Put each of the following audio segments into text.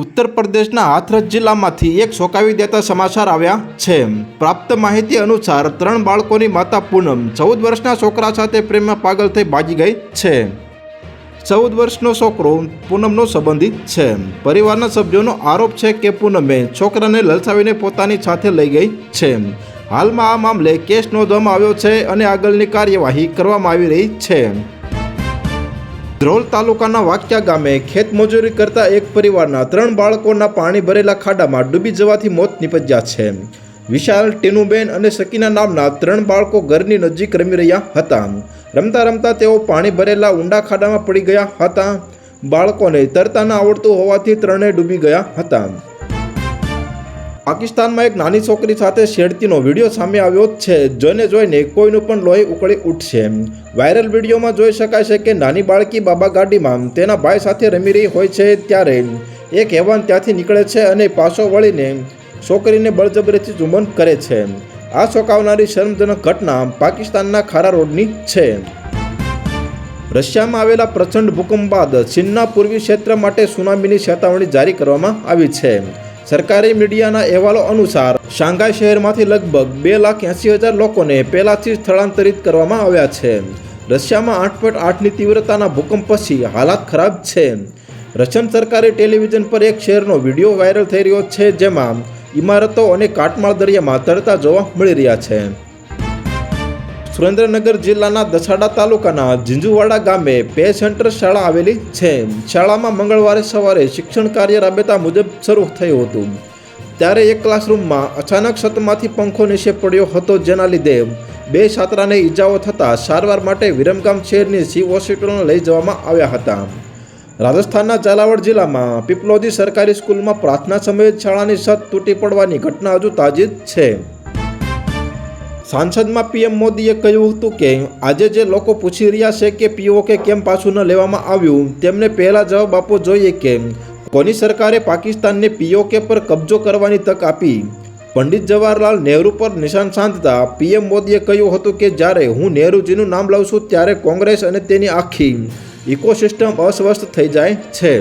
ઉત્તર પ્રદેશના હાથરસ જિલ્લામાંથી એક શોકાવી દેતા સમાચાર આવ્યા છે. પ્રાપ્ત માહિતી અનુસાર ત્રણ બાળકોની માતા પૂનમ ચૌદ વર્ષના છોકરા સાથે પ્રેમમાં પાગલ થઈ ભાગી ગઈ છે. ચૌદ વર્ષનો છોકરો પૂનમનો સંબંધિત છે. પરિવારના સભ્યોનો આરોપ છે કે પૂનમે છોકરાને લલસાવીને પોતાની સાથે લઈ ગઈ છે. હાલમાં આ મામલે કેસ નોંધવામાં આવ્યો છે અને આગળની કાર્યવાહી કરવામાં આવી રહી છે. ધ્રોલ તાલુકાના વાક્યા ગામે ખેતમજૂરી કરતા એક પરિવારના ત્રણ બાળકોના પાણી ભરેલા ખાડામાં ડૂબી જવાથી મોત નિપજ્યા છે. વિશાલ, ટીનુબેન અને સકીના નામના ત્રણ બાળકો ઘરની નજીક રમી રહ્યા હતા. રમતા રમતા તેઓ પાણી ભરેલા ઊંડા ખાડામાં પડી ગયા હતા. બાળકોને તરતા ન આવડતું હોવાથી ત્રણેય ડૂબી ગયા હતા. પાકિસ્તાનમાં એક નાની છોકરી સાથે છેડતીનો વીડિયો સામે આવ્યો છે. જોઈને જોઈને કોઈનું પણ લોહી ઉકળી ઉઠશે. વાયરલ વિડીયોમાં જોઈ શકાય છે કે નાની બાળકી બાબા ગાડીમાં તેના ભાઈ સાથે રમી રહી હોય છે ત્યારે એક હેવાન ત્યાંથી નીકળે છે અને પાછો વળીને છોકરીને બળજબરીથી ચુંબન કરે છે. આ ચોંકાવનારી શરમજનક ઘટના પાકિસ્તાનના ખારા રોડની છે. રશિયામાં આવેલા પ્રચંડ ભૂકંપ બાદ ચીનના પૂર્વી ક્ષેત્ર માટે સુનામીની ચેતવણી જારી કરવામાં આવી છે. સરકારી મીડિયાના અહેવાલો અનુસાર, શાંઘાઈ શહેરમાંથી લગભગ બે લાખ એંસી હજાર લોકોને પહેલાથી સ્થળાંતરિત કરવામાં આવ્યા છે. રશિયામાં આઠ પોઈન્ટ આઠની તીવ્રતાના ભૂકંપ પછી હાલાત ખરાબ છે. રશિયન સરકારી ટેલિવિઝન પર એક શહેરનો વીડિયો વાયરલ થઈ રહ્યો છે જેમાં ઇમારતો અને કાટમાળ દરિયામાં તરતા જોવા મળી રહ્યા છે. સુરેન્દ્રનગર જિલ્લાના દસાડા તાલુકાના ઝીંઝુવાડા ગામે બે સેન્ટર શાળા આવેલી છે. શાળામાં મંગળવારે સવારે શિક્ષણ કાર્ય રાબેતા મુજબ શરૂ થયું હતું. ત્યારે એક ક્લાસરૂમમાં અચાનક છતમાંથી પંખો નીચે પડ્યો હતો જેના લીધે બે છાત્રાને ઈજાઓ થતાં સારવાર માટે વિરમગામ શહેરની સી હોસ્પિટલમાં લઈ જવામાં આવ્યા હતા. રાજસ્થાનના ઝાલાવાડ જિલ્લામાં પીપલોદી સરકારી સ્કૂલમાં પ્રાર્થના સમયે શાળાની છત તૂટી પડવાની ઘટના હજુ તાજી છે. સાંસદમાં પીએમ મોદીએ કહ્યું હતું કે, આજે જે લોકો પૂછી રહ્યા છે કે પીઓકે કેમ પાછું ન લેવામાં આવ્યું, તેમને પહેલા જવાબ આપવો જોઈએ કે, કોની સરકારે પાકિસ્તાનને પીઓકે પર કબજો કરવાની તક આપી? પંડિત જવાહરલાલ નહેરુ પર નિશાન સાધતા પીએમ મોદીએ કહ્યું હતું કે, જ્યારે હું નહેરુજીનું નામ લઉં છું, ત્યારે કોંગ્રેસ અને તેની આખી ઇકોસિસ્ટમ અસ્વસ્થ થઈ જાય છે.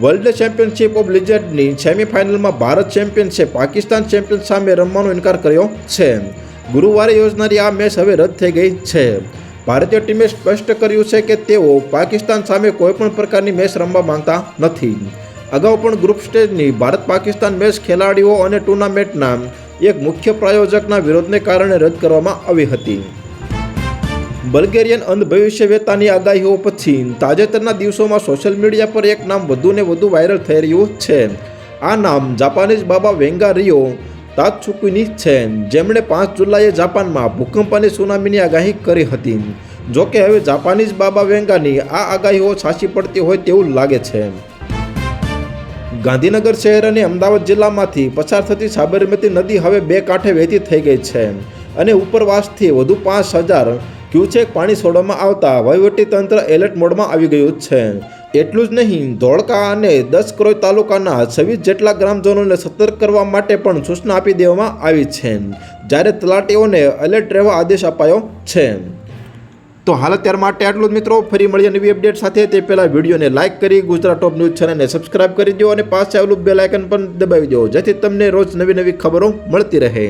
વર્લ્ડ ચેમ્પિયનશિપ ઓફ લિજેન્ડની સેમીફાઇનલમાં ભારત ચેમ્પિયન છે પાકિસ્તાન ચેમ્પિયન સામે રમવાનો ઇનકાર કર્યો છે. ગુરુવારે યોજનારી આ મેચ હવે રદ થઈ ગઈ છે. ભારતીય ટીમે સ્પષ્ટ કર્યું છે કે તેઓ પાકિસ્તાન સામે કોઈપણ પ્રકારની મેચ રમવા માંગતા નથી. અગાઉ પણ ગ્રુપ સ્ટેજની ભારત પાકિસ્તાન મેચ ખેલાડીઓ અને ટુર્નામેન્ટના એક મુખ્ય પ્રાયોજકના વિરોધને કારણે રદ કરવામાં આવી હતી. બલ્ગેરિયન અંધ ભવિષ્ય આગાહીઓ પછી તાજેતરના દિવસોમાં સોશિયલ મીડિયા પર એક નામ વધુને વધુ વાયરલ થઈ રહ્યું છે. આ નામ જાપાનીઝ બાબા વેંગા રિયો છે. જેમણે પાંચ જુલાઈએ જાપાનમાં ભૂકંપ અને સુનામીની આગાહી કરી હતી. જોકે હવે જાપાનીઝ બાબા વેંગાની આ આગાહીઓ સાચી પડતી હોય તેવું લાગે છે. ગાંધીનગર શહેર અને અમદાવાદ જિલ્લામાંથી પસાર થતી સાબરમતી નદી હવે બે કાંઠે વહેતી થઈ ગઈ છે અને ઉપરવાસથી વધુ પાંચ હજાર ક્યુચેક પાણી છોડવામાં આવતા વહીવટીતંત્ર એલર્ટ મોડમાં આવી ગયું છે. એટલું જ નહીં, ધોળકા અને દસ કરોડ તાલુકાના છવ્વીસ જેટલા ગ્રામજનોને સતર્ક કરવા માટે પણ સૂચના આપી દેવામાં આવી છે. જ્યારે તલાટીઓને એલર્ટ રહેવા આદેશ અપાયો છે. તો હાલ અત્યાર માટે આટલું જ મિત્રો. ફરી મળીએ નવી અપડેટ સાથે. તે પહેલાં વિડીયોને લાઇક કરી ગુજરાત ટોપ ન્યૂઝ ચેનલને સબસ્ક્રાઇબ કરી દો અને પાસે આવેલું બેલ આઇકન પણ દબાવી દો. જેથી તમને રોજ નવી નવી ખબરો મળતી રહે.